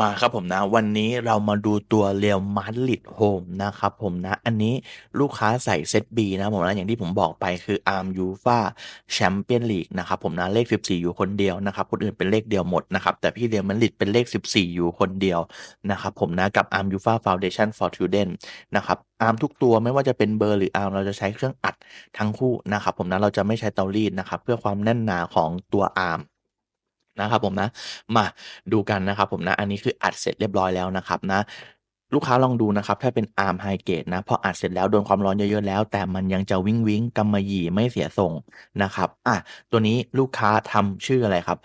มาครับผมนะ วันนี้เรามาดูตัวเรียวมาดริดโฮมนะครับผมนะ อันนี้ลูกค้าใส่เซต B นะผมนะ อย่างที่ผมบอกไปคืออาร์มยูฟาแชมเปี้ยนลีกนะครับผมนะ เลข 14 อยู่คนเดียวนะครับ คนอื่นเป็นเลขเดียวหมดนะครับ แต่พี่เรียวมาดริดเป็นเลข 14 อยู่คนเดียวนะครับผมนะ กับอาร์มยูฟาฟาวเดชั่นฟอร์ทูเดนนะครับอาร์มทุกตัวไม่ว่าจะเป็นเบอร์หรืออาร์มเราจะใช้เครื่องอัดทั้งคู่นะครับผมนะเราจะไม่ใช้เตารีดนะครับเพื่อความแน่นหนาของตัวอาร์ม นะครับผมนะมาดูกันนะครับผมนะอันนี้คืออัดเสร็จเรียบร้อยแล้วนะครับนะลูกค้าลองดูนะครับ ถ้าเป็นอาร์มไฮเกตนะพออัดเสร็จแล้วโดนความร้อนเยอะๆแล้ว แต่มันยังจะวิ่งวิ่งกำมะหยี่ไม่เสียทรงนะครับอะตัวนี้ลูกค้าทำชื่ออะไรครับ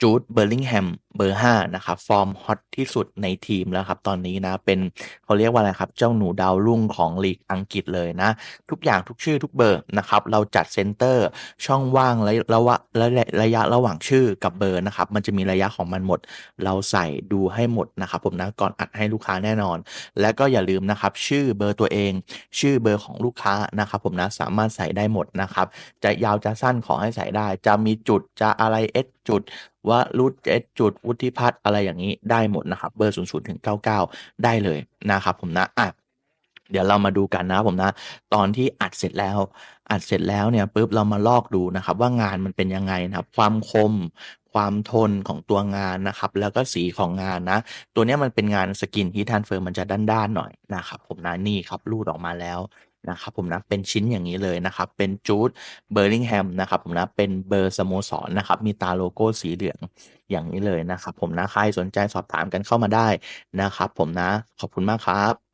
จูดเบอร์ลิงแฮมเบอร์ห้านะครับ ฟอร์มฮอตที่สุดในทีมแล้วครับ ตอนนี้นะ เป็นเขาเรียกว่าอะไรครับ เจ้าหนูดาวรุ่งของลีกอังกฤษเลยนะ ทุกอย่างทุกชื่อทุกเบอร์นะครับ เราจัดเซนเตอร์ช่องว่างและระวะและระยะระหว่างชื่อกับเบอร์นะครับ มันจะมีระยะของมันหมด เราใส่ดูให้หมดนะครับผมนะก่อนอัดให้ลูกค้าแน่นอน และก็อย่าลืมนะครับ ชื่อเบอร์ตัวเอง ชื่อเบอร์ของลูกค้านะครับผมนะสามารถใส่ได้หมดนะครับ จะยาวจะสั้นขอให้ใส่ได้ จะมีจุดจะอะไรเอสจุดว่ารูทเอสจุดวุฒิพัฒน์อะไรอย่างนี้ได้หมดนะครับเบอร์00ถึง99 ได้เลยนะครับผมนะอะเดี๋ยวเรามาดูกันนะผมนะ ตอนที่อัดเสร็จแล้ว อัดเสร็จแล้วเนี่ยปุ๊บเรามาลอกดูนะครับ ว่างานมันเป็นยังไงนะครับ ความคมความทนของตัวงานนะครับ แล้วก็สีของงานนะ ตัวนี้มันเป็นงานสกินที่ทันเฟิร์มมันจะด้านๆหน่อยนะครับ ผมนะนี่ครับรูดออกมาแล้ว นะครับผมนะเป็นชิ้นอย่างนี้เลยนะครับ เป็นจูดเบอร์ลิงแฮมนะครับผมนะเป็นเบอร์สโมสรนะครับ มีตาโลโก้สีเหลืองอย่างนี้เลยนะครับ ผมนะใครสนใจสอบถามกันเข้ามาได้นะครับ ผมนะขอบคุณมากครับ